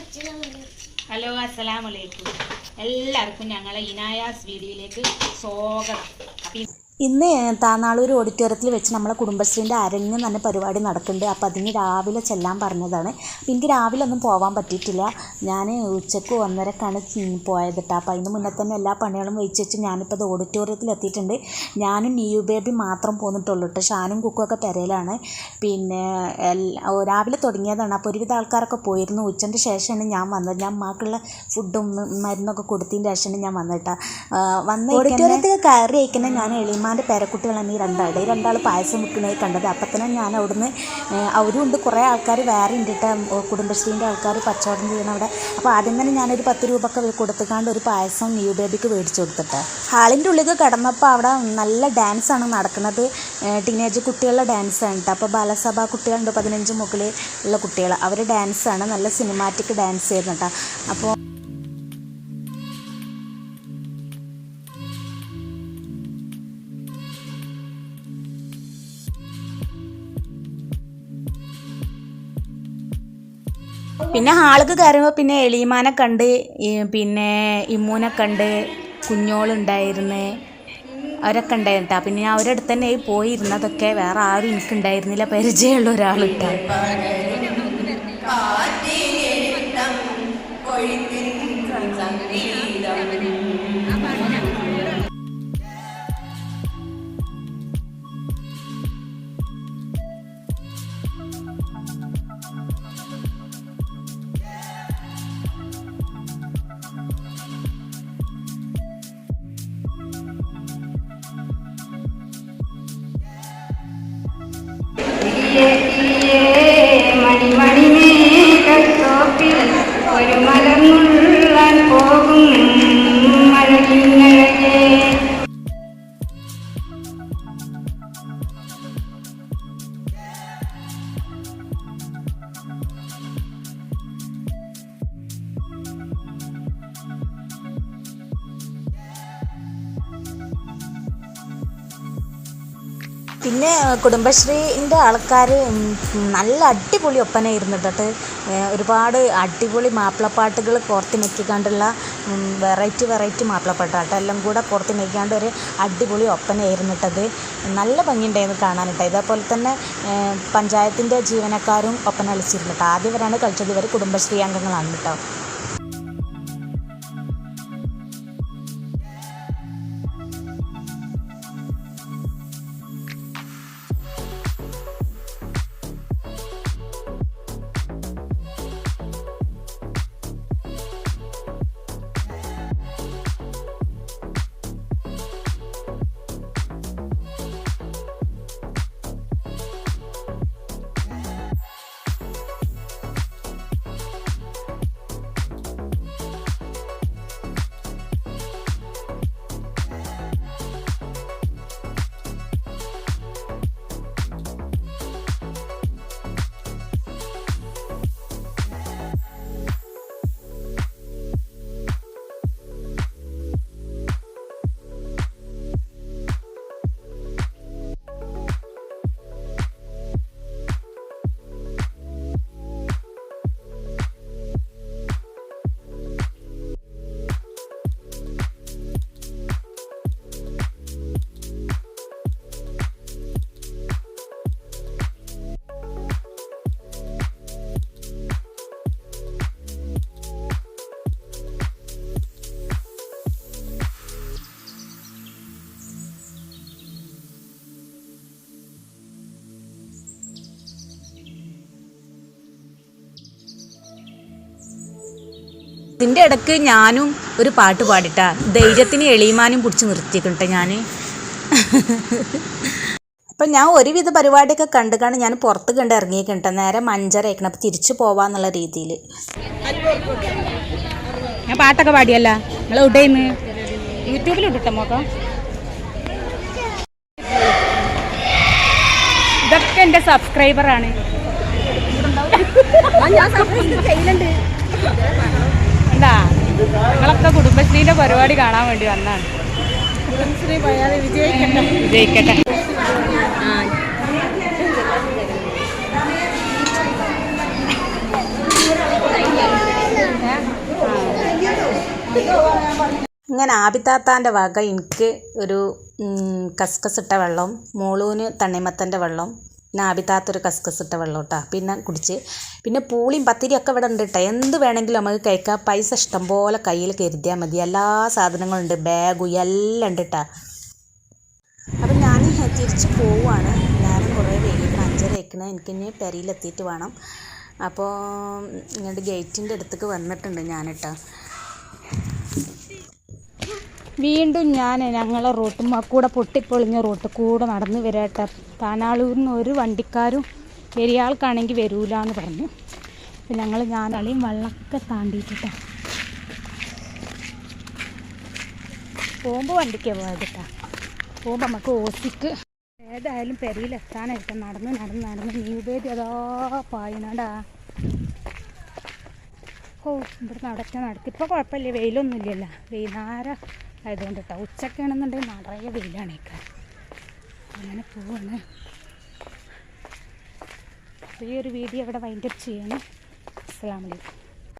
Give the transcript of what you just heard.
Hello അസ്സലാമു അലൈക്കും. എല്ലാവർക്കും ഞങ്ങളെ ഇനായാസ് വീഡിയോയിലേക്ക് സ്വാഗതം. ഇന്ന് താനാളൂർ ഓഡിറ്റോറിയത്തിൽ വെച്ച് നമ്മളെ കുടുംബശ്രീന്റെ അരങ്ങ് തന്നെ പരിപാടി നടക്കുന്നുണ്ട്. അപ്പോൾ അതിന് രാവിലെ ചെല്ലാൻ പറഞ്ഞതാണ്. അപ്പോൾ എനിക്ക് രാവിലെ ഒന്നും പോകാൻ പറ്റിയിട്ടില്ല. ഞാൻ ഉച്ചയ്ക്ക് ഒന്നരക്കാണ് പോയത് കേട്ടോ അപ്പോൾ അതിന് മുന്നേ തന്നെ എല്ലാ പണികളും വെച്ച് വെച്ച് ഞാനിപ്പോൾ അത് ഓഡിറ്റോറിയത്തിൽ എത്തിയിട്ടുണ്ട്. ഞാനും ന്യൂ ബേബി മാത്രം പോന്നിട്ടുള്ളൂ കേട്ടോ ഷാനും കുക്കും ഒക്കെ പെരയിലാണ് പിന്നെ രാവിലെ തുടങ്ങിയതാണ്. അപ്പോൾ ഒരുവിധ ആൾക്കാരൊക്കെ പോയിരുന്നു. ഉച്ചന്റെ ശേഷമാണ് ഞാൻ വന്നത്. ഞാൻ മാക്കുള്ള ഫുഡും മരുന്നൊക്കെ കൊടുത്തതിന്റെ ശേഷമാണ് ഞാൻ വന്നിട്ടാ വന്ന് ഓഡിറ്റോറിയത്തിൽ കയറി അയക്കുന്ന ഞാൻ എളിമാന്റെ പേരക്കുട്ടികളാണ് ഈ രണ്ടാളുടെ ഈ രണ്ടാൾ പായസം വെക്കുന്നത് കണ്ടത്. അപ്പം തന്നെ ഞാൻ അവിടുന്ന് അവരും ഉണ്ട്. കുറേ ആൾക്കാർ വേറെ ഉണ്ട് കേട്ടോ കുടുംബശ്രീന്റെ ആൾക്കാർ കച്ചവടം ചെയ്യണം അവിടെ. അപ്പോൾ ആദ്യം തന്നെ ഞാനൊരു പത്ത് രൂപ ഒക്കെ കൊടുത്തുകാണ്ട് ഒരു പായസം ന്യൂ ബേബിക്ക് മേടിച്ചു കൊടുത്തിട്ട്. ഹാളിന്റെ ഉള്ളിൽ കിടന്നപ്പോൾ അവിടെ നല്ല ഡാൻസാണ് നടക്കുന്നത്. ടീനേജ് കുട്ടികളുടെ ഡാൻസാണ് കേട്ടോ അപ്പോൾ ബാലസഭ കുട്ടികളുണ്ട്. പതിനഞ്ച് മുകളിൽ ഉള്ള കുട്ടികൾ അവർ ഡാൻസാണ് നല്ല സിനിമാറ്റിക് ഡാൻസ് ചെയ്യുന്നുണ്ടോ അപ്പോൾ പിന്നെ ആൾക്ക് കയറുമ്പോൾ പിന്നെ എളിമാനെ കണ്ട് പിന്നെ ഇമ്മൂനെ കണ്ട് കുഞ്ഞോളുണ്ടായിരുന്നു അവരൊക്കെ ഉണ്ടായിരുന്നു. പിന്നെ ഞാൻ അവരുടെ അടുത്ത് തന്നെ പോയി ഇരുന്നതൊക്കെ വേറെ ആരും എനിക്കുണ്ടായിരുന്നില്ല പരിചയമുള്ള ഒരാളിട്ടാ പിന്നെ കുടുംബശ്രീന്റെ ആൾക്കാർ നല്ല അടിപൊളി ഒപ്പനയായിരുന്നു കേട്ടോ ഒരുപാട് അടിപൊളി മാപ്പിളപ്പാട്ടുകൾ കോർത്തിണക്കിക്കാണ്ടുള്ള വെറൈറ്റി വെറൈറ്റി മാപ്പിളപ്പാട്ട് കേട്ടോ എല്ലാം കൂടെ കോർത്തിണക്കിക്കാണ്ട് ഒരു അടിപൊളി ഒപ്പന ഇരുന്നിട്ടത് നല്ല ഭംഗിയുണ്ടായിരുന്നു കാണാനിട്ട് ഇതേപോലെ തന്നെ പഞ്ചായത്തിന്റെ ജീവനക്കാരും ഒപ്പന കേട്ടോ ആദ്യം ഇവരാണ് കളിച്ചത്. ഇവർ കുടുംബശ്രീ അംഗങ്ങളാണ് കേട്ടോ ഇതിന്റെ ഇടയ്ക്ക് ഞാനും ഒരു പാട്ട് പാടിട്ടാ. ധൈര്യത്തിന് എളിയുമാനും പിടിച്ച് നിർത്തിക്കട്ടെ ഞാൻ അപ്പം ഞാൻ ഒരുവിധ പരിപാടിയൊക്കെ കണ്ടു കാണും ഞാൻ പുറത്ത് കണ്ട് ഇറങ്ങിയിട്ടുണ്ട്. നേരെ മഞ്ചര അയക്കണം അപ്പം തിരിച്ചു പോവാന്നുള്ള രീതിയിൽ ഞാൻ പാട്ടൊക്കെ പാടിയല്ല. നിങ്ങൾ ഇടേന്ന് യൂട്യൂബിൽ ഇട്ടിട്ടോ മോക്ക? ഇതൊക്കെ എന്റെ സബ്സ്ക്രൈബറാണ്. എന്താ നിങ്ങളൊക്കെ കുടുംബശ്രീന്റെ പരിപാടി കാണാൻ വേണ്ടി വന്നാണ്. വിജയിക്കട്ടെ. ഇങ്ങനെ ആബിത്താത്താന്റെ വക എനിക്ക് ഒരു കസ്കസിട്ട കസ്കസ് ഇട്ട വെള്ളം മോളൂന് തണ്ണിമത്തന്റെ വെള്ളം പിന്നെ കസ്കസിട്ട വെള്ളം കേട്ടോ പിന്നെ കുടിച്ച്. പിന്നെ പൂളിയും പത്തിരിയൊക്കെ ഇവിടെ ഉണ്ട് കേട്ടോ എന്ത് വേണമെങ്കിലും നമുക്ക് കഴിക്കാം. പൈസ ഇഷ്ടം പോലെ കയ്യിൽ കരുതിയാൽ മതി. എല്ലാ സാധനങ്ങളും ഉണ്ട് ബാഗും എല്ലാം ഉണ്ട് കേട്ടോ അപ്പം ഞാൻ തിരിച്ച് പോവുകയാണ് നേരം കുറേ വേഗം അഞ്ചര ആയിക്കണം. എനിക്കിനി പെരയിലെത്തിയിട്ട് വേണം. അപ്പോൾ ഇങ്ങോട്ട് ഗേറ്റിന്റെ അടുത്തേക്ക് വന്നിട്ടുണ്ട് ഞാനിട്ടോ വീണ്ടും ഞാൻ ഞങ്ങളെ റോട്ട് കൂടെ പൊട്ടിപ്പൊളിഞ്ഞ റോട്ട് കൂടെ നടന്ന് വരട്ടെ. താനാളൂരിൽ നിന്ന് ഒരു വണ്ടിക്കാരും പെരിയാൾക്കാണെങ്കിൽ വരൂല എന്ന് പറഞ്ഞു. അപ്പം ഞങ്ങൾ ഞാനളിയും വെള്ളമൊക്കെ താണ്ടിയിട്ടാ പോകുമ്പോൾ വണ്ടിക്ക് പോയത് കേട്ടോ പോകുമ്പോൾ നമുക്ക് ഓസിക്ക് ഏതായാലും പെരയിലെത്താനായിട്ട് നടന്ന് നടന്ന് നടന്ന് നീവേദി അതാ പായണടാ. ഓ ഇവിടെ നടക്ക നടക്കും. ഇപ്പോൾ കുഴപ്പമില്ല. വെയിലൊന്നുമില്ലല്ലോ. വൈകുന്നേരം ആയതുകൊണ്ട് കേട്ടോ ഉച്ചക്കാണെന്നുണ്ടെങ്കിൽ നിറയെ വെയിലാണ് അങ്ങനെ പോവാണ്. ഈ ഒരു വീഡിയോ ഇവിടെ വൈൻഡപ്പ് ചെയ്യാണ്. അസ്സാം വലൈക്കും